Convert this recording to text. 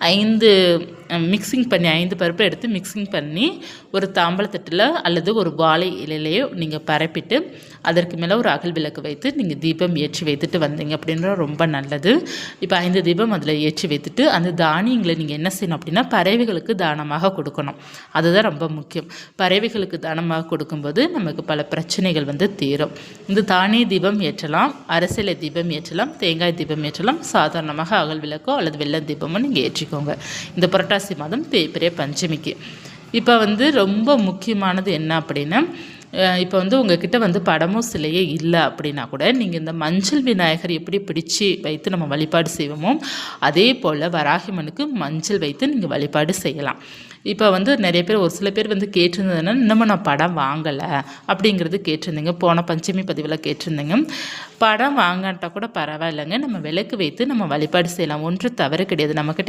ஐந்து மிக்சிங் பண்ணி ஐந்து பருப்பு எடுத்து மிக்சிங் பண்ணி ஒரு தாம்பளத்தட்டில் அல்லது ஒரு வாழை இலையிலையோ நீங்கள் பரப்பிட்டு அதற்கு மேலே ஒரு அகல் விளக்கு வைத்து நீங்கள் தீபம் ஏற்றி வைத்துட்டு வந்தீங்க அப்படின்ற ரொம்ப நல்லது. இப்போ ஐந்து தீபம் அதில் ஏற்றி வைத்துட்டு அந்த தானியங்களை நீங்கள் என்ன செய்யணும் அப்படின்னா பறவைகளுக்கு தானமாக கொடுக்கணும். அதுதான் ரொம்ப முக்கியம். பறவைகளுக்கு தானமாக கொடுக்கும்போது நமக்கு பல பிரச்சனைகள் வந்து தீரும். இந்த தானிய தீபம் ஏற்றலாம் அரசியலை தீபம் ஏற்றலாம் தேங்காய் தீபம் ஏற்றலாம் சாதாரணமாக அகல் விளக்கோ அல்லது வெள்ளை தீபமோ நீங்கள் ஏற்றிக்கோங்க. இந்த புரட்டாசி மாதம் தேய்பிரிய பஞ்சமிக்கு. இப்போ வந்து ரொம்ப முக்கியமானது என்ன அப்படின்னா இப்போ வந்து உங்ககிட்ட வந்து படமோ சிலையே இல்லை அப்படின்னா கூட நீங்கள் இந்த மஞ்சள் விநாயகர் எப்படி பிடிச்சி வைத்து நம்ம வழிபாடு செய்வோமோ அதே போல் வராகிமனுக்கு மஞ்சள் வைத்து நீங்கள் வழிபாடு செய்யலாம். இப்போ வந்து நிறைய பேர் ஒரு சில பேர் வந்து கேட்டிருந்ததுன்னா இன்னமும் நான் படம் வாங்கலை அப்படிங்கிறது கேட்டிருந்தீங்க. போன பஞ்சமி பதிவில் கேட்டிருந்தீங்க. படம் வாங்காட்டா கூட பரவாயில்லைங்க. நம்ம விளக்கு வைத்து நம்ம வழிபாடு செய்யலாம். ஒன்றும் தவறு கிடையாது. நம்மக்கிட்ட